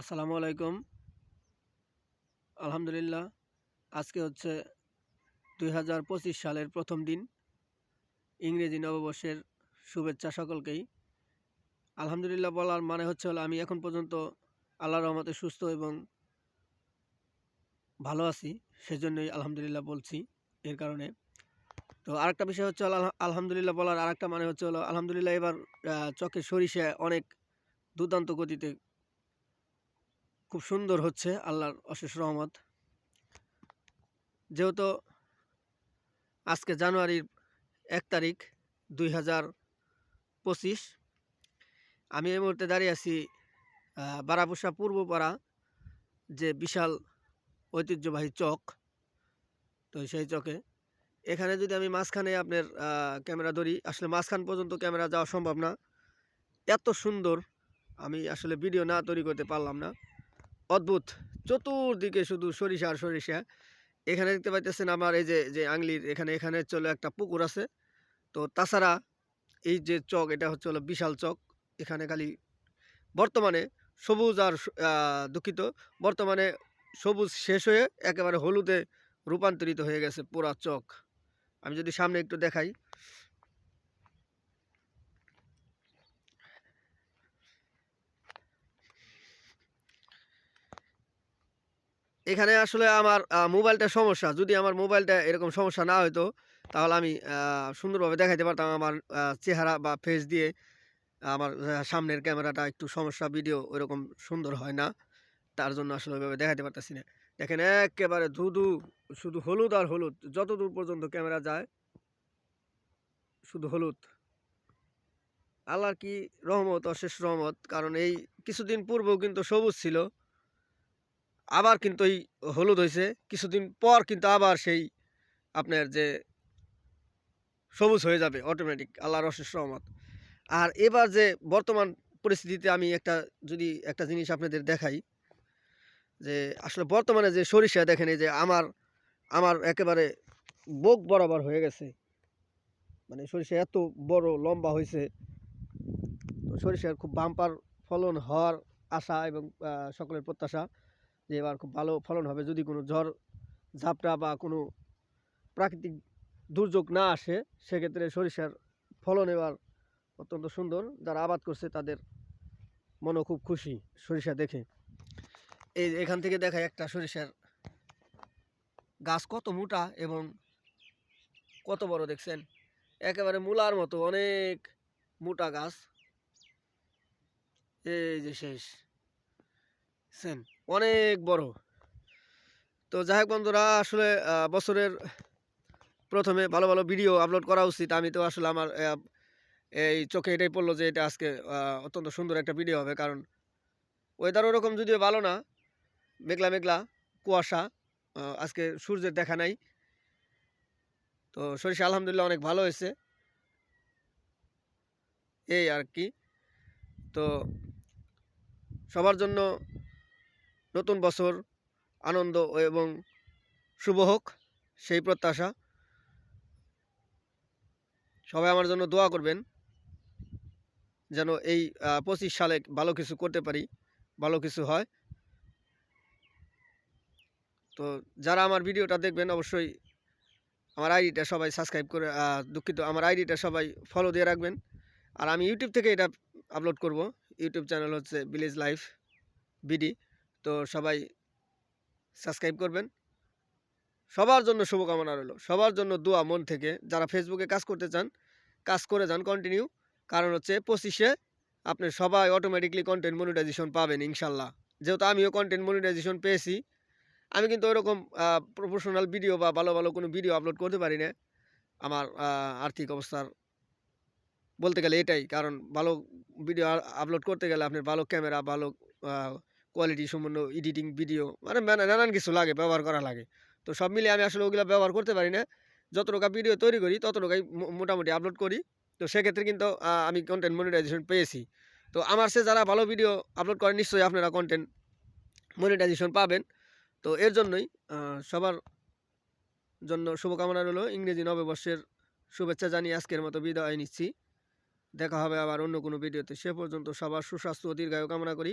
আসসালামু আলাইকুম। আলহামদুলিল্লাহ, আজকে হচ্ছে দুই হাজার পঁচিশ সালের প্রথম দিন। ইংরেজি নববর্ষের শুভেচ্ছা সকলকেই। আলহামদুলিল্লাহ বলার মানে হচ্ছে হলো আমি এখন পর্যন্ত আল্লাহ রহমতে সুস্থ এবং ভালো আছি, সেজন্যই আলহামদুলিল্লাহ বলছি এর কারণে। তো আরেকটা বিষয় হচ্ছে আলহামদুলিল্লাহ বলার আরেকটা মানে হচ্ছে হলো আলহামদুলিল্লাহ এবার চোখে সরিষা অনেক দুর্দান্ত গতিতে খুব সুন্দর হচ্ছে, আল্লাহর অশেষ রহমত। যেহেতু আজকে জানুয়ারির এক তারিখ দুই হাজার পঁচিশ, আমি এই মুহূর্তে দাঁড়িয়ে আছি বারাপুষা পূর্বপাড়া যে বিশাল ঐতিহ্যবাহী চক, তো সেই চকে। এখানে যদি আমি মাঝখানে আপনার ক্যামেরা ধরি, আসলে মাঝখান পর্যন্ত ক্যামেরা যাওয়া সম্ভব না। এত সুন্দর, আমি আসলে ভিডিও না তৈরি করতে পারলাম না। অদ্ভুত। চতুর্দিকে শুধু সরিষা আর সরিষা। এখানে দেখতে পাইতেছেন আমার এই যে যে আংলির এখানে এখানে চলে একটা পুকুর আছে। তো তাছাড়া এই যে চক, এটা হচ্ছে হলো বিশাল চক। এখানে খালি বর্তমানে সবুজ আর দুঃখিত। বর্তমানে সবুজ শেষ হয়ে একেবারে হলুদে রূপান্তরিত হয়ে গেছে পুরা চক। আমি যদি সামনে একটু দেখাই। এখানে আসলে আমার মোবাইলটা সমস্যা। যদি আমার মোবাইলটা এরকম সমস্যা না হতো তাহলে আমি সুন্দরভাবে দেখাইতে পারতাম আমার চেহারা বা ফেস দিয়ে। আমার সামনের ক্যামেরাটা একটু সমস্যা ভিডিও ওইরকম সুন্দর হয় না। তার জন্য আসলে ওইভাবে দেখাতে পারতেছি না। দেখেন একেবারে ধুধু, শুধু হলুদ আর হলুদ। যত দূর পর্যন্ত ক্যামেরা যায়, শুধু হলুদ। আল্লাহর কি রহমত, অশেষ রহমত। কারণ এই কিছুদিন পূর্বেও কিন্তু সবুজ ছিল। আবার কিন্তু এই হলুদ হয়েছে কিছুদিন পর কিন্তু আবার সেই আপনার যে সবুজ হয়ে যাবে অটোমেটিক আল্লাহর অশেষ রহমত। আর এবার যে বর্তমান পরিস্থিতিতে আমি একটা যদি একটা জিনিস আপনাদের দেখাই, যে আসলে বর্তমানে যে সরিষা দেখেন যে আমার আমার একেবারে বুক বরাবর হয়ে গেছে। মানে সরিষা এত বড় লম্বা হয়েছে তো সরিষার খুব বাম্পার ফলন হওয়ার আশা এবং সকলের প্রত্যাশা। যে এবার খুব ভালো ফলন হবে। যদি কোনো ঝড়, ঝাপটা বা কোনো প্রাকৃতিক দুর্যোগ না আসে, সেক্ষেত্রে সরিষার ফলন এবার অত্যন্ত সুন্দর। যারা আবাদ করছে তাদের মনও খুব খুশি সরিষা দেখে। এই এখান থেকে দেখায় একটা সরিষার গাছ কত মোটা এবং কত বড় দেখছেন? একেবারে মূলার মতো অনেক মোটা গাছ। এই যে শেষ। বুঝছেন অনেক বড়। তো যাই হোক বন্ধুরা, আসলে বছরের প্রথমে ভালো ভালো ভিডিও আপলোড করা উচিত। আমি তো আসলে আমার এই চোখে এটাই পড়ল যে এটা আজকে অত্যন্ত সুন্দর একটা ভিডিও হবে। কারণ ওয়েদার ওরকম যদিও ভালো না, মেঘলা মেঘলা, কুয়াশা আজকে সূর্যের দেখা নাই। তো সরিষা আলহামদুলিল্লাহ অনেক ভালো হয়েছে। এই আর কি। তো সবার জন্য নতুন বছর, আনন্দ এবং শুভ হোক, সেই প্রত্যাশা। সবাই আমার জন্য দোয়া করবেন, যেন এই পঁচিশ সালে ভালো কিছু করতে পারি, ভালো কিছু হয়। তো যারা আমার ভিডিওটা দেখবেন, অবশ্যই আমার আইডিটা সবাই সাবস্ক্রাইব করে দুঃখিত, আমার আইডিটা সবাই ফলো দিয়ে রাখবেন। আর আমি ইউটিউব থেকে এটা আপলোড করব। ইউটিউব চ্যানেল হচ্ছে ভিলেজ লাইফ বিডি তো সবাই সাবস্ক্রাইব করবেন। সবার জন্য শুভকামনা রইল। সবার জন্য দোয়া মন থেকে। যারা ফেসবুকে কাজ করতে চান, কাজ করে যান কন্টিনিউ কারণ হচ্ছে পঁচিশে আপনি সবাই অটোমেটিকলি কন্টেন্ট মনিটাইজেশন পাবেন ইনশাল্লাহ। যেহেতু আমিও কন্টেন্ট মনিটাইজেশন পেয়েছি, আমি কিন্তু ওইরকম প্রফেশনাল ভিডিও বা ভালো ভালো কোনো ভিডিও আপলোড করতে পারি না। আমার আর্থিক অবস্থার বলতে গেলে এটাই। কারণ ভালো ভিডিও আপলোড করতে গেলে আপনার ভালো ক্যামেরা ভালো কোয়ালিটি সম্পন্ন এডিটিং ভিডিও মানে নানান কিছু লাগে, ব্যবহার করা লাগে। তো সব মিলিয়ে আমি আসলে ওগুলো ব্যবহার করতে পারি না। যতটুকু ভিডিও তৈরি করি, ততটুকুই মো- মোটামুটি আপলোড করি। তো সেক্ষেত্রে কিন্তু আমি কন্টেন্ট মনিটাইজেশন পেয়েছি। তো আমার সে যারা ভালো ভিডিও আপলোড করেন নিশ্চয়ই আপনারা কন্টেন্ট মনিটাইজেশন পাবেন। তো এর জন্যই সবার জন্য শুভকামনা রইল। ইংরেজি নববর্ষের শুভেচ্ছা জানিয়ে আজকের মতো বিদায় নিচ্ছি। দেখা হবে আবার অন্য কোনো ভিডিওতে সে পর্যন্ত সবার সুস্বাস্থ্য ও দীর্ঘায়ু কামনা করি।